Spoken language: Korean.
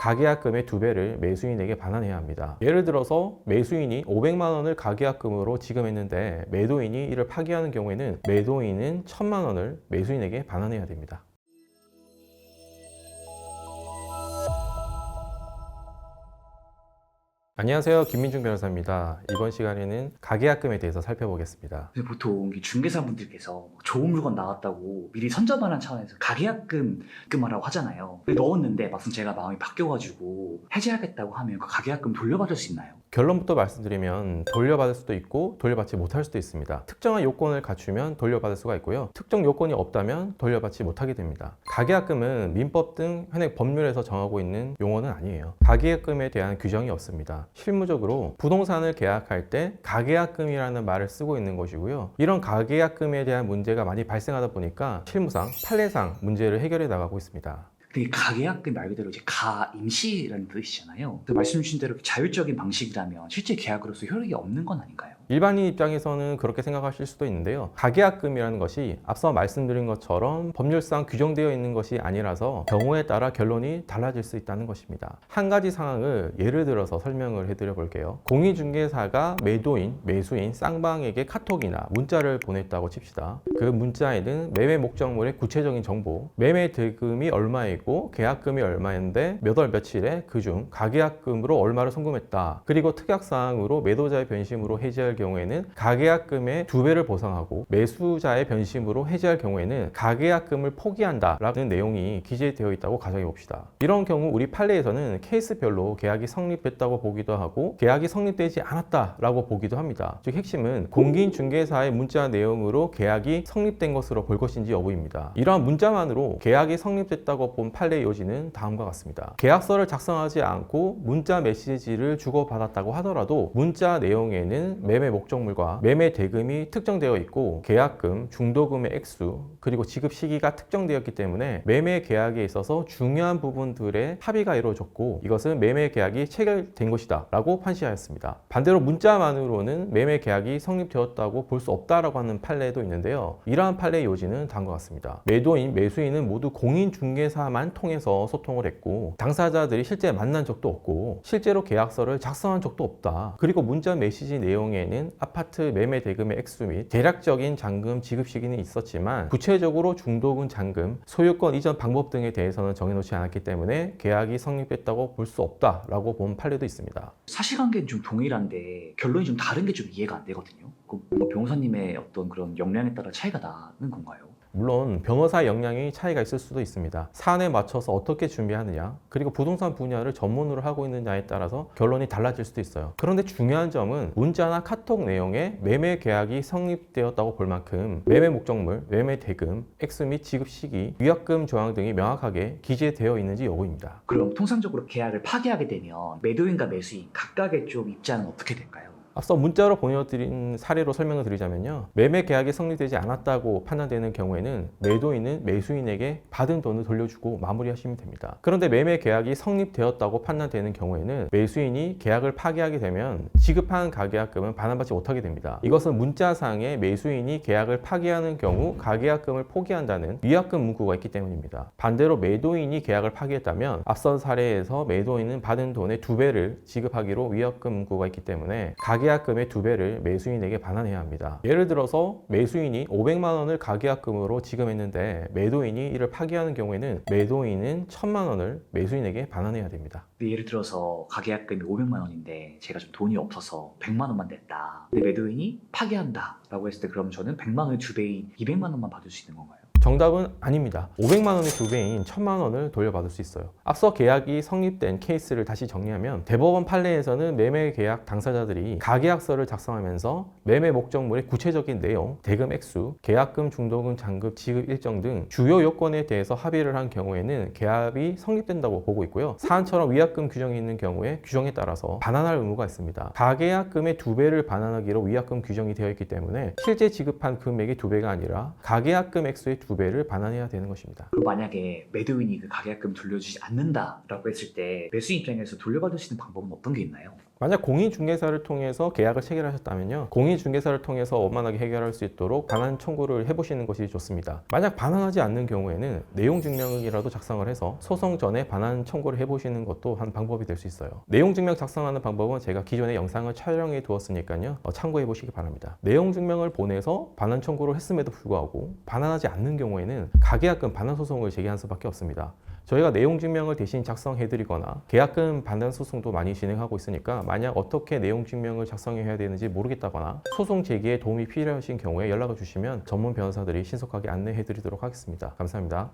가계약금의 두 배를 매수인에게 반환해야 합니다. 예를 들어서 매수인이 500만 원을 가계약금으로 지급했는데 매도인이 이를 파기하는 경우에는 매도인은 1000만 원을 매수인에게 반환해야 됩니다. 안녕하세요. 김민중 변호사입니다. 이번 시간에는 가계약금에 대해서 살펴보겠습니다. 근데 보통 이 중개사분들께서 뭐 좋은 물건 나왔다고 미리 선점하는 차원에서 가계약금 입금하라고 하잖아요. 근데 넣었는데 막상 제가 마음이 바뀌어가지고 해지하겠다고 하면 그 가계약금 돌려받을 수 있나요? 결론부터 말씀드리면 돌려받을 수도 있고 돌려받지 못할 수도 있습니다. 특정한 요건을 갖추면 돌려받을 수가 있고요. 특정 요건이 없다면 돌려받지 못하게 됩니다. 가계약금은 민법 등 현행 법률에서 정하고 있는 용어는 아니에요. 가계약금에 대한 규정이 없습니다. 실무적으로 부동산을 계약할 때 가계약금이라는 말을 쓰고 있는 것이고요. 이런 가계약금에 대한 문제가 많이 발생하다 보니까 실무상 판례상 문제를 해결해 나가고 있습니다. 이 가계약금 말 그대로 이제 가임시라는 뜻이잖아요. 그 말씀 주신 대로 자율적인 방식이라면 실제 계약으로서 효력이 없는 건 아닌가요? 일반인 입장에서는 그렇게 생각하실 수도 있는데요. 가계약금이라는 것이 앞서 말씀드린 것처럼 법률상 규정되어 있는 것이 아니라서 경우에 따라 결론이 달라질 수 있다는 것입니다. 한 가지 상황을 예를 들어서 설명을 해드려 볼게요. 공인중개사가 매도인, 매수인, 쌍방에게 카톡이나 문자를 보냈다고 칩시다. 그 문자에는 매매 목적물의 구체적인 정보, 매매 대금이 얼마이고 계약금이 얼마인데 몇 월 며칠에 그중 가계약금으로 얼마를 송금했다. 그리고 특약사항으로 매도자의 변심으로 해지할 경우에는 가계약금의 두 배를 보상하고 매수자의 변심으로 해지할 경우에는 가계약금을 포기한다라는 내용이 기재되어 있다고 가정해 봅시다. 이런 경우 우리 판례에서는 케이스별로 계약이 성립했다고 보기도 하고 계약이 성립되지 않았다라고 보기도 합니다. 즉 핵심은 공인중개사의 문자 내용으로 계약이 성립된 것으로 볼 것인지 여부입니다. 이러한 문자만으로 계약이 성립됐다고 본 판례의 요지는 다음과 같습니다. 계약서를 작성하지 않고 문자 메시지를 주고받았다고 하더라도 문자 내용에는 매매 목적물과 매매 대금이 특정되어 있고 계약금, 중도금의 액수, 그리고 지급 시기가 특정되었기 때문에 매매 계약에 있어서 중요한 부분들의 합의가 이루어졌고 이것은 매매 계약이 체결된 것이다 라고 판시하였습니다. 반대로 문자만으로는 매매 계약이 성립되었다고 볼 수 없다라고 하는 판례도 있는데요. 이러한 판례의 요지는 다음과 같습니다. 매도인, 매수인은 모두 공인중개사만 통해서 소통을 했고 당사자들이 실제 만난 적도 없고 실제로 계약서를 작성한 적도 없다. 그리고 문자 메시지 내용에는 아파트 매매 대금의 액수 및 대략적인 잔금 지급 시기는 있었지만 구체적으로 중도금 잔금, 소유권 이전 방법 등에 대해서는 정해놓지 않았기 때문에 계약이 성립했다고 볼 수 없다라고 본 판례도 있습니다. 사실관계는 좀 동일한데 결론이 좀 다른 게 좀 이해가 안 되거든요. 그 변호사님의 어떤 그런 역량에 따라 차이가 나는 건가요? 물론 변호사 역량이 차이가 있을 수도 있습니다. 사안에 맞춰서 어떻게 준비하느냐, 그리고 부동산 분야를 전문으로 하고 있느냐에 따라서 결론이 달라질 수도 있어요. 그런데 중요한 점은 문자나 카톡 내용에 매매 계약이 성립되었다고 볼 만큼 매매 목적물, 매매 대금, 액수 및 지급 시기, 위약금 조항 등이 명확하게 기재되어 있는지 여부입니다. 그럼 통상적으로 계약을 파기하게 되면 매도인과 매수인 각각의 좀 입장은 어떻게 될까요? 앞서 문자로 보내드린 사례로 설명을 드리자면요. 매매 계약이 성립되지 않았다고 판단되는 경우에는 매도인은 매수인에게 받은 돈을 돌려주고 마무리하시면 됩니다. 그런데 매매 계약이 성립되었다고 판단되는 경우에는 매수인이 계약을 파기하게 되면 지급한 가계약금은 반환받지 못하게 됩니다. 이것은 문자상에 매수인이 계약을 파기하는 경우 가계약금을 포기한다는 위약금 문구가 있기 때문입니다. 반대로 매도인이 계약을 파기했다면 앞선 사례에서 매도인은 받은 돈의 두 배를 지급하기로 위약금 문구가 있기 때문에 가계 약금의 두 배를 매수인에게 반환해야 합니다. 예를 들어서 매수인이 500만 원을 가계약금으로 지급했는데 매도인이 이를 파기하는 경우에는 매도인은 1000만 원을 매수인에게 반환해야 됩니다. 예를 들어서 가계약금이 500만 원인데 제가 좀 돈이 없어서 100만 원만 냈다. 근데 매도인이 파기한다 라고 했을 때 그럼 저는 100만 원의 두 배인 200만 원만 받을 수 있는 건가요? 정답은 아닙니다. 500만 원의 두 배인 1000만 원을 돌려받을 수 있어요. 앞서 계약이 성립된 케이스를 다시 정리하면 대법원 판례에서는 매매 계약 당사자들이 가계약서를 작성하면서 매매 목적물의 구체적인 내용, 대금 액수, 계약금, 중도금, 잔금, 지급 일정 등 주요 요건에 대해서 합의를 한 경우에는 계약이 성립된다고 보고 있고요. 사안처럼 위약금 규정이 있는 경우에 규정에 따라서 반환할 의무가 있습니다. 가계약금의 두 배를 반환하기로 위약금 규정이 되어 있기 때문에 실제 지급한 금액이 두 배가 아니라 가계약금 액수의 두 배를 반환해야 되는 것입니다. 그럼 만약에 매도인이 그 가계약금 돌려주지 않는다라고 했을 때 매수인 입장에서 돌려받을 수 있는 방법은 어떤 게 있나요? 만약 공인중개사를 통해서 계약을 체결하셨다면요. 공인중개사를 통해서 원만하게 해결할 수 있도록 반환 청구를 해보시는 것이 좋습니다. 만약 반환하지 않는 경우에는 내용 증명이라도 작성을 해서 소송 전에 반환 청구를 해보시는 것도 한 방법이 될 수 있어요. 내용 증명 작성하는 방법은 제가 기존에 영상을 촬영해 두었으니까요. 어, 참고해 보시기 바랍니다. 내용 증명을 보내서 반환 청구를 했음에도 불구하고 반환하지 않는 경우에는 가계약금 반환 소송을 제기할 수밖에 없습니다. 저희가 내용 증명을 대신 작성해 드리거나 계약금 반환 소송도 많이 진행하고 있으니까 만약 어떻게 내용 증명을 작성해야 되는지 모르겠다거나 소송 제기에 도움이 필요하신 경우에 연락을 주시면 전문 변호사들이 신속하게 안내해 드리도록 하겠습니다. 감사합니다.